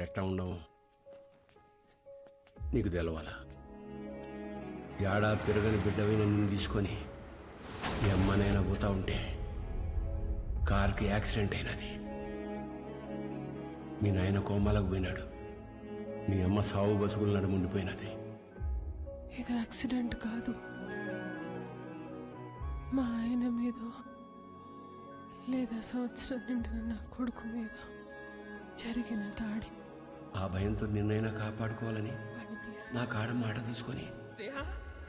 ఇప్పుడు ఎట్లా ఉండవు. నీకు తెలవాలా? ఏడా తిరగని బిడ్డవైన నిన్ను తీసుకొని మీ అమ్మనైనా పోతా ఉంటే కార్కి యాక్సిడెంట్ అయినది. మీ నాయన కోమాలకు పోయినాడు. మీ అమ్మ సావు బతుకులు నడుముండిపోయినది ఇది యాక్సిడెంట్ కాదు. మా ఆయన మీద లేదా సంవత్సరం నిండిన నా కొడుకు మీద జరిగిన దాడి. ఆ భయంతో నిన్నైనా కాపాడుకోవాలని నా కాడ మాట తీసుకొని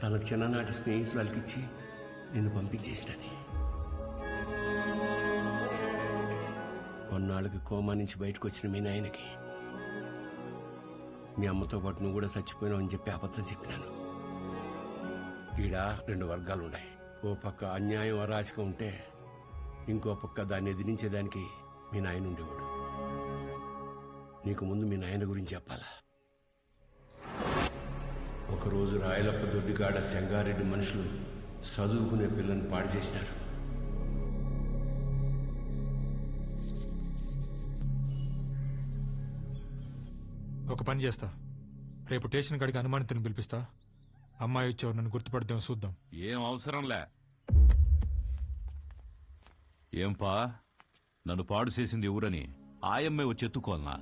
తన చిన్ననాటి స్నేహితురాలకిచ్చి నిన్ను పంపించేసినది. కొన్నాళ్ళకి కోమా నుంచి బయటకు వచ్చిన మీ నాయనకి మీ అమ్మతో పాటు నువ్వు కూడా చచ్చిపోయినావు అని చెప్పి అబద్ధం చెప్పినాను. ఈడ రెండు వర్గాలు ఉన్నాయి ఓ పక్క అన్యాయం అరాచకం ఉంటే ఇంకో పక్క దాన్ని ఎదిరించేదానికి మీ నాయన ఉండేవాడు నీకు ముందు మీ నాయన గురించి చెప్పాలా? ఒకరోజు రాయలప్ప దొడ్డిగాడ సంగారెడ్డి మనుషులు చదువుకునే పిల్లని పాడు చేసినారు. ఒక పని చేస్తా. రేపు స్టేషన్ కాడికి అనుమానితుని పిలిపిస్తా. అమ్మాయి వచ్చేవారు నన్ను గుర్తుపడదాం చూద్దాం. ఏం అవసరంలే ఏంపా? నన్ను పాడు చేసింది ఎవరని? ఆయమ్మే వచ్చి ఎత్తుకోవాలనా?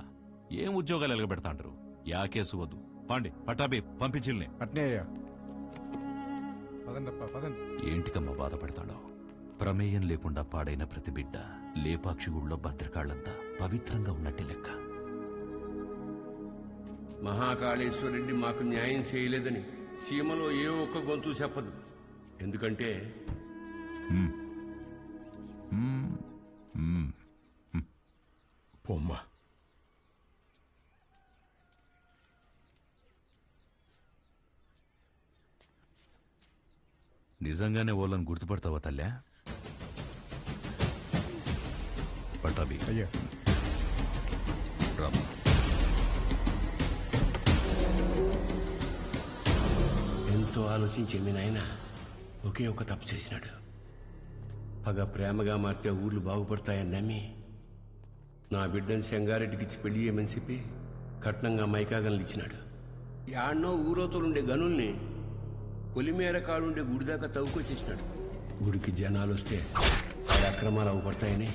ఏం ఉద్యోగాలు ఎలగబెడతాంటారు యా కేసు వద్దు. పాండి పట్టాబి పంపించిల్ని. అట్నే అయ్యా. పదండప్ప పదండి. ఏంటికమ్మా బాధపడతాడో? ప్రమేయం లేకుండా పాడైన ప్రతి బిడ్డ లేపాక్షి గుళ్ళో భద్రకాళ్ళంతా పవిత్రంగా ఉన్నట్టే లెక్క. మహాకాళేశ్వరరెడ్డి మాకు న్యాయం చేయలేదని సీమలో ఏ ఒక్క గొంతు చెప్పదు. ఎందుకంటే. హ్మ్. నిజంగానే వాళ్ళని గుర్తుపడతావా తల్లా? అయ్యా. రామ్మా ఎంతో ఆలోచించే మీ నాయన ఒకే ఒక తప్పు చేసినాడు. పగ ప్రేమగా మారితే ఊర్లు బాగుపడతాయని నమ్మి నా బిడ్డను సంగారెడ్డికి ఇచ్చి పెళ్ళి చేయమని చెప్పి కట్నంగా మైకాగన్లు ఇచ్చినాడు. యాడ్నో ఊరోతులుండే గనుల్ని పొలిమేర కాడుండే గుడి దాకా తవ్వుకొచ్చేసినాడు. గుడికి జనాలు వస్తే ఆ అక్రమాలు అవుపడతాయని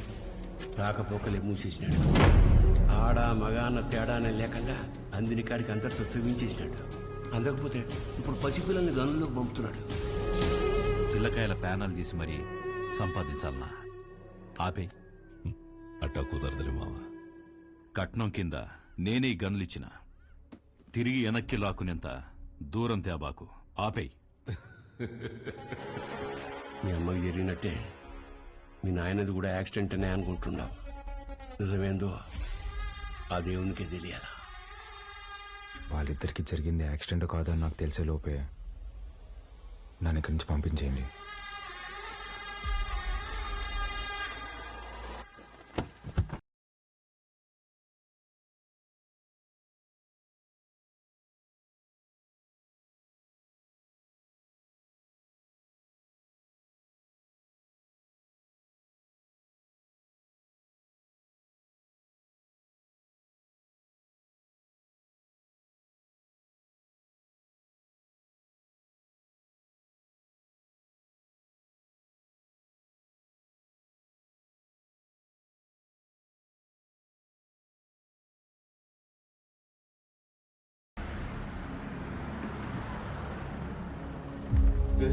రాకపోకలే మూసేసినాడు. ఆడ మగ అన్న తేడానే లేకుండా అందిని కాడికి అంతటితో చూపించేసినాడు. అందకపోతే ఇప్పుడు పసిపిల్లల్ని గనుల్లోకి పంపుతున్నాడు. పిల్లకాయల ప్యానాలు తీసి మరీ సంపాదించాలనా ఆపే. అట్టా కుదరదులే మామ కట్నం కింద నేనే ఈ గన్లిచ్చిన. తిరిగి వెనక్కి లాక్కునేంత దూరం తేబాకు. ఆపేయ్ మీ అమ్మకి జరిగినట్టే మీ నాయనది కూడా యాక్సిడెంట్ అనే అనుకుంటున్నావు. నిజమేందో ఆ దేవునికే తెలియాలా? వాళ్ళిద్దరికి జరిగింది యాక్సిడెంట్ కాదని నాకు తెలిసే లోపే నన్ను ఇక్కడి నుంచి పంపించేయండి. పటాబి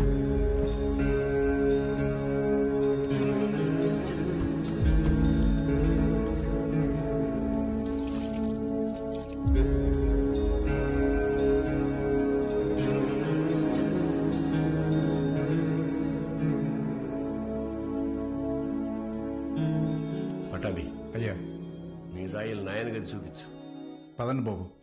అయ్యా. మీ దాయిలు నాయన గది చూపించు. పదండి బాబు.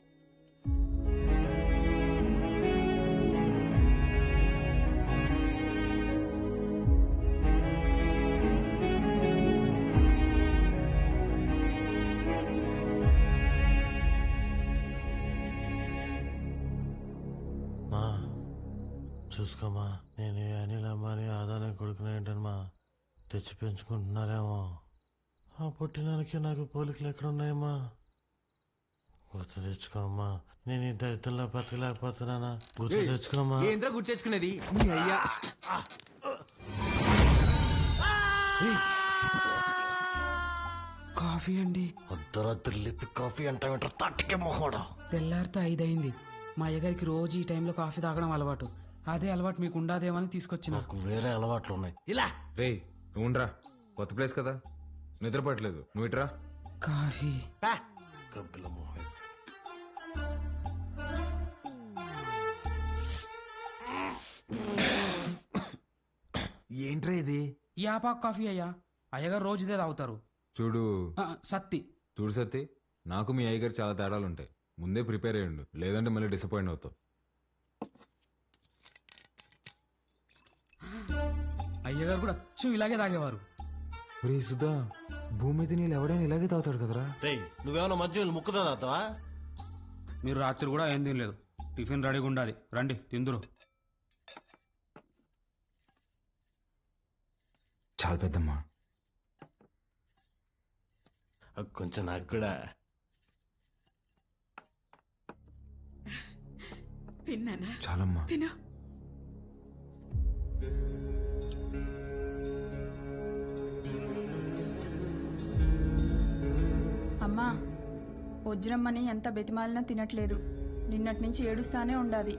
మా చూసుకోమా నేను అనిల్ అమ్మాని ఆదానే కొడుకునేంటమ్మా తెచ్చి పెంచుకుంటున్నారేమో. ఆ పుట్టినానికి నాకు పోలికలు ఎక్కడున్నాయమ్మా గుర్తు తెచ్చుకోమ్మా నేను ఈ దరిద్రంలో బతకలేకపోతున్నానా గుర్తు తెచ్చుకోమ్మా ఏంద్రా గుర్తు తెచ్చుకునేది? నీ అయ్యా. కాఫీ అండి. అర్ధరాత్రి లేపి కాఫీ అంటావేంటారు? తట్టుకే మొహోడా తెల్లారితో ఐదయింది. మా అయ్యగారికి రోజు ఈ టైంలో కాఫీ తాగడం అలవాటు. అదే అలవాటు మీకు ఉండాదేమని తీసుకొచ్చిన. నాకు వేరే అలవాట్లు ఉన్నాయి. ఇలా! రే నువ్వురా కొత్త ప్లేస్ కదా. నిద్రపట్టలేదు నువ్వు ఇట్రా కాఫీ. పా. మొహం. ఏంట్రా ఇది? ఈ ఆపాకు కాఫీ అయ్యా. అయ్యగారు రోజు ఇదే తాగుతారు. చూడు. ఆ, సత్తి. చూడు సత్తి నాకు మీ అయ్యగారు చాలా తేడాలు ఉంటాయి ముందే ప్రిపేర్ అయ్యండు. లేదంటే మళ్ళీ డిసప్పాయింట్ అవుతావు. అయ్యగారు కూడా అచ్చు ఇలాగే తాగేవారు. రే సుధా భూమి మీద నీళ్ళు ఎవడైనా ఇలాగే తాగుతాడు కదరా? రేయ్ నువ్వేమన్నా మధ్య ముక్కుదా తాతావా మీరు రాత్రి కూడా ఏం తినలేదు. టిఫిన్ రెడీగా ఉండాలి. రండి తిందురు. చాలా పెద్దమ్మా. కొంచెం నాకు కూడా తిన్నానా? చాలమ్మా. తిను. అమ్మా వజ్రమ్మని ఎంత బెతిమాలినా తినట్లేదు. నిన్నటి నుంచి ఏడుస్తానే ఉండాది.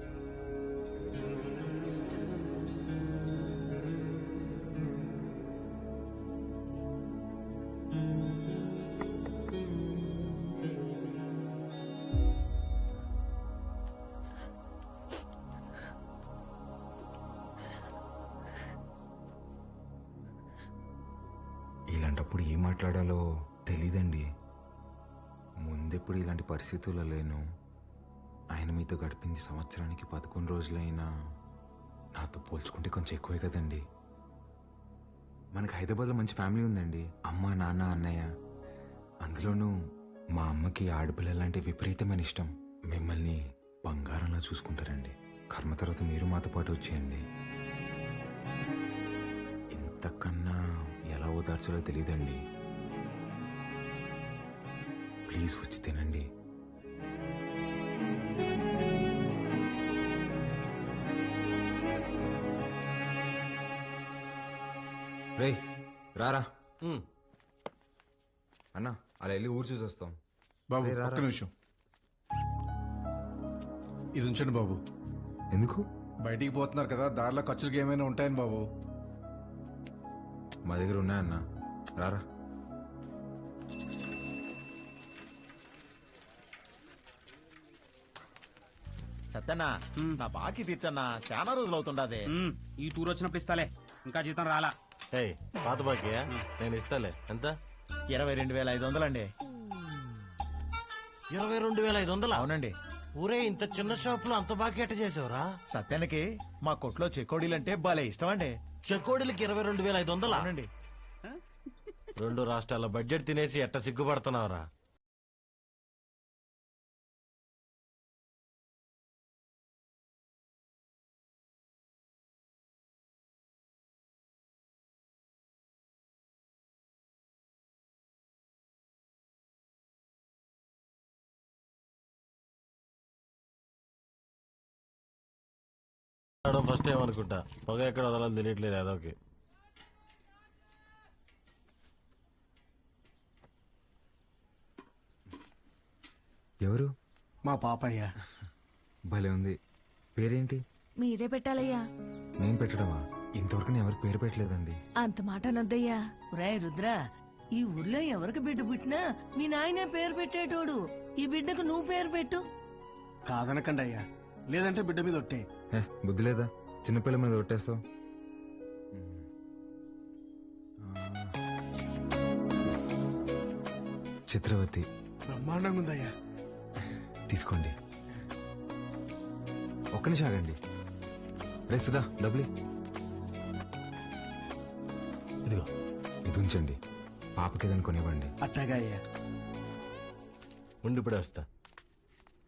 ఇలాంటప్పుడు ఏం మాట్లాడాలో తెలీదండి. ముందెప్పుడు ఇలాంటి పరిస్థితుల్లో లేను. ఆయన మీతో గడిపింది సంవత్సరానికి పదకొండు రోజులైనా నాతో పోల్చుకుంటే కొంచెం ఎక్కువే కదండి. మనకి హైదరాబాద్లో మంచి ఫ్యామిలీ ఉందండి. అమ్మ నాన్న అన్నయ్య. అందులోనూ మా అమ్మకి ఆడపిల్లలంటే విపరీతమైన ఇష్టం. మిమ్మల్ని బంగారంలా చూసుకుంటారండి. కర్మ తర్వాత మీరు మాతో పాటు వచ్చేయండి. ఇంతకన్నా ఎలా ఓదార్చాలో తెలియదండి. ప్లీజ్ వచ్చి తినండి. రేయ్ రారా. అన్న అలా వెళ్ళి ఊరు చూసి వస్తాం బాబు రే. ఒక్క నిమిషం. ఇది ఉంచండి బాబు. ఎందుకు? బయటికి పోతున్నారు కదా దారిలో ఖర్చులకి ఏమైనా ఉంటాయని బాబు. మా దగ్గర ఉన్నాయన్న. రారా. సత్యన్నా నా బాకీ తీర్చన్నా చాలా రోజులు అవుతుండదే. ఈ టూర్ వచ్చినప్పుడు ఇస్తాలే. ఇంకా జీతం రాలా. ఏయ్ పాత బాకీ నేను ఇస్తాలే. ఎంత? ఇరవై రెండు వేల ఐదు వందలండి. ఇరవై రెండు వేల ఐదు వందలు? అవునండి. ఊరే ఇంత చిన్న షాప్లో అంత బాకీ ఎట్ట చేసావురా? సత్యానికి మా కొట్లో చెకోడీలంటే భలే ఇష్టం అండి చెకోడిలకి ఇరవై రెండు వేల ఐదు వందలు? రెండు రాష్ట్రాల బడ్జెట్ తినేసి ఎట్ట సిగ్గుపడుతున్నావురా? ఫస్ట్ టైం అనుకుంటా. పొగ ఎక్కడ వదలని తెలియట్లేదు అదొకే. ఎవరు? మా పాపయ్య. భలే ఉంది. పేరేంటి? మీరే పెట్టాలయ్యా. నేను పెట్టడమా? ఇంతవరకు నేను ఎవరికి పేరు పెట్టలేదండి. అంత మాట అనొద్దయ్యా. రాయ్ రుద్ర ఈ ఊర్లో ఎవరికి బిడ్డ పుట్టినా మీ నాయనే పేరు పెట్టేటోడు. ఈ బిడ్డకు నువ్వు పేరు పెట్టు. కాదనకండి అయ్యా లేదంటే బిడ్డ మీద ఒట్టే. ఏ బుద్ధి లేదా? చిన్నపిల్ల మీద కొట్టేస్తావు చిత్రవతి బ్రహ్మాండంగా ఉందయ్యా. తీసుకోండి. ఒక్క నిమిషం ఆగండి. రే సుధా డబ్బులు ఇదిగో. ఇది ఉంచండి. పాపకి ఏదైనా కొనివ్వండి. అట్టాగా అయ్యా. ఉండి ఇప్పుడే వస్తా.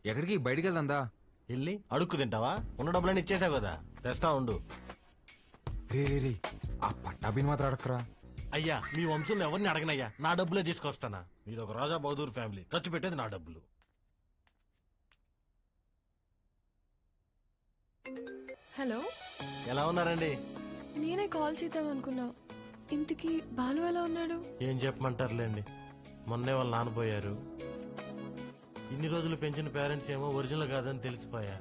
ఎక్కడికి? బయటికి వెళ్దా వెళ్ళి అడుక్కు తింటావా? ఉన్న డబ్బులని ఇచ్చేసావు కదా. తెస్తా ఉండు. రే రే రే ఆ పట్టాభిని మాత్రం అడక్కరా. అయ్యా మీ వంశంలో ఎవరిని అడగనయ్యా? నా డబ్బులే తీసుకొస్తానా? మీరు ఒక రాజా బహదూర్ ఫ్యామిలీ. ఖర్చు పెట్టేది నా డబ్బులు. హలో. ఎలా ఉన్నారండి? నేనే కాల్ చేద్దాం అనుకున్నా. ఇంతకీ బాలు ఎలా ఉన్నాడు? ఏం చెప్పమంటారులేండి. మొన్నే వాళ్ళు నానబోయారు ఇన్ని రోజులు పెంచిన పేరెంట్స్ ఏమో ఒరిజినల్ కాదని తెలిసిపోయా.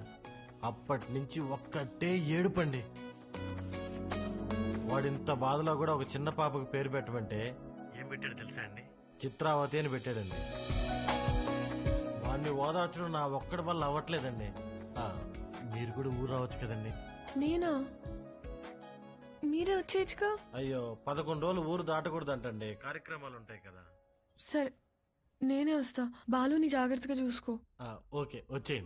అప్పటి నుంచి ఒక్కటే ఏడుపండి. వాడింత బాధలో కూడా ఒక చిన్న పాపకు పేరు పెట్టమంటే ఏం పెట్టాడు తెలుసా అండి? చిత్రావతి అని పెట్టాడండి. వాడిని ఓదార్చడం నా ఒక్కడి వల్ల అవ్వట్లేదండి. ఆ, మీరు కూడా ఊరు రావచ్చు కదండి. నేనా? మీరే వచ్చేయచ్చుగా? అయ్యో పదకొండు రోజులు ఊరు దాటకూడదు అంటండి కార్యక్రమాలు ఉంటాయి కదా. సరే నేనే వస్తా. బాలుని జాగ్రత్తగా చూసుకో. ఓకే వచ్చేయండి